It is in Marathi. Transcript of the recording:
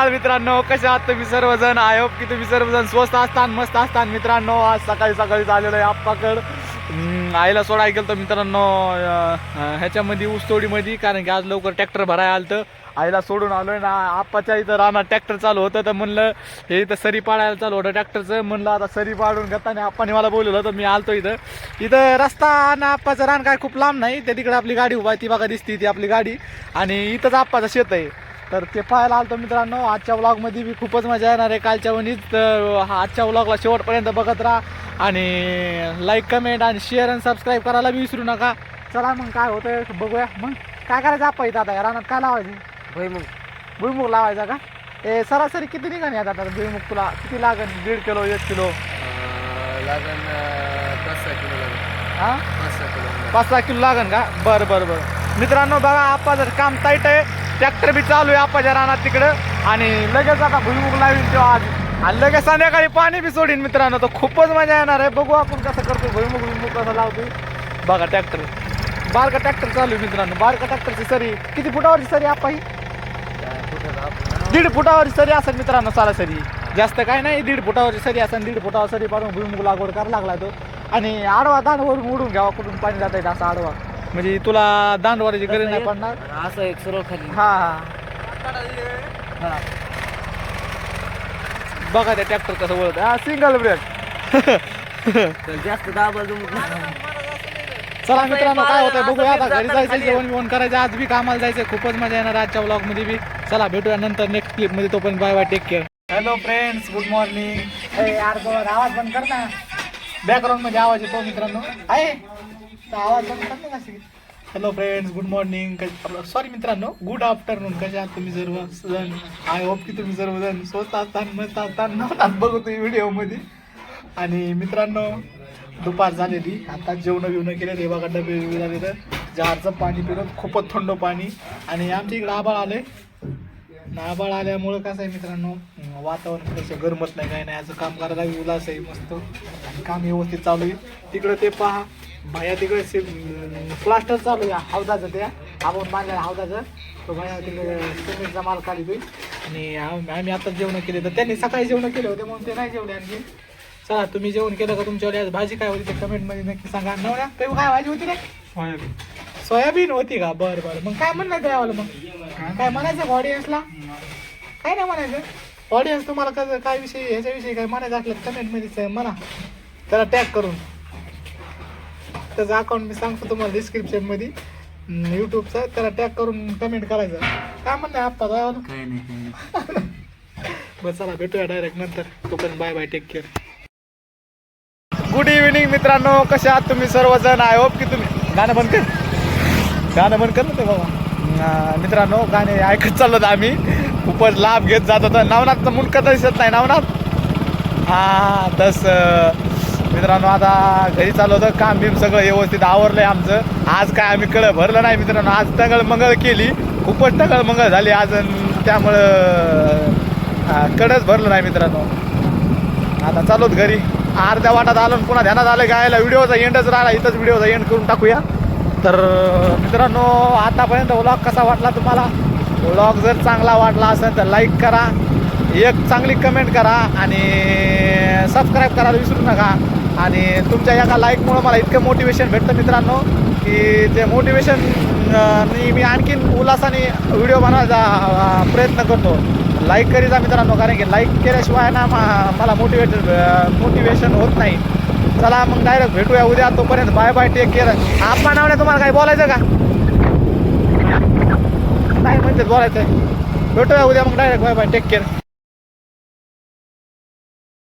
मित्रांनो कसे आहात तुम्ही सर्वजण? आय होप की तुम्ही सर्वजण स्वस्त असतान मस्त असतान. मित्रांनो आज सकाळी सकाळी आलेलो आहे आप्पाकड. आईला सोडाय गेलं तर मित्रांनो ह्याच्यामध्ये ऊसतोडीमध्ये कारण की आज लवकर ट्रॅक्टर भरायला आलं तर आईला सोडून आलोय ना आप्पाच्या इथं रानात ट्रॅक्टर चालू होतं तर म्हणलं हे इथं सरी पाडायला चालू होतं ट्रॅक्टरचं म्हणलं आता सरी पाडून घेताना आप्पाने मला बोलवलं होतं मी आलतो इथं. इथं रस्ता आणि आप्पाचं रान काय खूप लांब नाही त्या तिकडे आपली गाडी उभा आहे ती बघा दिसती ती आपली गाडी. आणि इथंच आप्पाचं शेत आहे. तर ते पाहायला आलतो मित्रांनो आजच्या व्लॉगमध्ये बी खूपच मजा येणार आहे कालच्या वणीच तर हा आजच्या व्लॉगला शेवटपर्यंत बघत राहा आणि लाईक कमेंट आणि शेअर आणि सबस्क्राईब करायला बी विसरू नका. चला मग काय होतंय बघूया. मग काय करायचं आपण इथं आता? रानात काय लावायचं? भुईमुग. भुईमुग लावायचा का? ए सरासरी किती निघाली आता आता? भुईमुग तुला किती लागेल दीड किलो एक किलो? अं, पाच सहा किलो हां? पाच सहा किलो पाच सहा किलो लागेल का? बरं बरं बरं. मित्रांनो बघा आप्पाचं काम टाईट आहे ट्रॅक्टर बी चालू आहे आप्पाच्या रानात तिकडं. आणि लगेच आता भुईमुग लावीन तो आज. आणि लगेच संध्याकाळी पाणी बी सोडीन मित्रांनो. तर खूपच मजा येणार आहे. बघू आपण कसं करतो. भुईमुग भुईमुग कसं लावतो बघा ट्रॅक्टर. बारका ट्रॅक्टर चालू आहे मित्रांनो. बारका ट्रॅक्टरची सरी. किती फुटावरची सरी आपा ही दीड फुटावरची सरी असेल मित्रांनो सरासरी जास्त काय नाही दीड फुटावरची सरी असेल दीड फुटावर सरी पाडून भुईमुग लागवड करायला लागला तो. आणि आडवा दांडवरून उडून घ्यावा कुठून पाणी जात आहे असा आडवा. म्हणजे तुला दांडवाराची गरज नाही पडणार? असं एक सरळ खाली. हा हा. बघा त्या ट्रॅक्टर कसं वळत. हा सिंगल ब्रेक जास्त दाबा. चला मित्रांनो काय होतंय बघूया. आता घरी जायचं जेवण बिवण करायचं आज बी कामाला जायचं खूपच मजा येणार आजच्या ब्लॉगमध्ये बी. चला भेटूया नंतर नेक्स्ट क्लिपमध्ये. तोपर्यंत bye bye take care hello friends good morning आवाज बंद कर ना. बॅकग्राऊंडमध्ये आवाज येतो मित्रांनो. आहे? तर आवाज बंद hello friends good morning sorry मित्रांनो गुड आफ्टरनून कसे आहात तुम्ही सर्व जण आय होप की तुम्ही सर्वजण स्वस्त असताना मस्त असताना नवतात बघतो व्हिडिओमध्ये आणि मित्रांनो दुपार झालेली. आता जेवण बिवणं केलं ते बघा डबे बिबे जहारचं पाणी पिलं खूपच थंड पाणी. आणि आमच्या इकडे आबाळ आले आबाळ आल्यामुळं कसं आहे मित्रांनो वातावरण कसं गरमत नाही काही नाही असं काम करायला बी उल्हास आहे मस्त. आणि काम व्यवस्थित चालू आहे. तिकडं ते पहा भाया तिकडे से प्लास्टर चालू आहे हौदाचं त्या. आपण बांधलेलं हौदाचं. तो भाया तिकडे सिमेंटचा माल खाली होईल आणि आम- आम्ही आता जेवण केले तर त्यांनी सकाळी जेवण केले होते म्हणून ते नाही जेवले आणखी. चला तुम्ही जेवण केलं का तुमच्यावर? आज भाजी काय होती ते कमेंटमध्ये नक्की सांगा. नवऱ्या काही काय भाजी होती रे? सोयाबीन. होती का? बरं बरं. मग काय म्हणणं द्यावं मग? काय म्हणायचं ऑडियन्सला काय नाही म्हणायचं? ऑडियन्स तुम्हाला कसं काय विषय ह्याच्याविषयी काय म्हणायचं असलं कमेंटमध्ये म्हणा. त्याला टॅग करून. त्याचं अकाउंट मी सांगतो तुम्हाला डिस्क्रिप्शनमध्ये यूट्यूबचं त्याला टॅग करून कमेंट करायचं. काय म्हणणं आप्पा? काही नाही बस चला भेटूया डायरेक्ट नंतर. तोपर्यंत bye bye take care good evening मित्रांनो. कसे आहात तुम्ही? सर्वजण आय होप की तुम्ही गाणं बंद कर. गाणं बंद कर ना ते बाबा. मित्रांनो गाणे ऐकत चाललो आम्ही. खूपच लाभ घेत जात होता. नवनाथचं मुंडकं तर दिसत नाही. नवनाथ? हा तस. मित्रांनो आता घरी चालू होतं. काम बिम सगळं व्यवस्थित आवरलंय आमचं. आज काय आम्ही कळ भरलं नाही मित्रांनो. आज टंगळ मंगळ केली. खूपच टंगळ मंगळ झाली आज त्यामुळं कडच भरलं नाही मित्रांनो. आता चालूत घरी. अर्ध्या वाटात आलो आणि पुन्हा ध्यानात आलं गायला. व्हिडिओचा एंडच राहिला. इथंच व्हिडिओचा एंड करून टाकूया. तर मित्रांनो आतापर्यंत व्लॉग कसा वाटला तुम्हाला? ब्लॉग जर चांगला वाटला असेल तर लाईक करा. एक चांगली कमेंट करा आणि सबस्क्राईब करायला विसरू नका. आणि तुमच्या एका लाईकमुळं मला इतकं मोटिवेशन भेटतं मित्रांनो की ते मोटिवेशन मी आणखीन उल्हासाने व्हिडिओ बनवायचा प्रयत्न करतो. लाईक करीचा मित्रांनो कारण की लाईक केल्याशिवाय ना मा- मला मोटिवेट मोटिवेशन होत नाही. चला मग डायरेक्ट भेटूया उद्या. तोपर्यंत बाय बाय टेक केअर आपल्या नावाने तुम्हाला काही बोलायचं का? नाही म्हणते बोलायचं भेटूया उद्या मग direct bye bye take care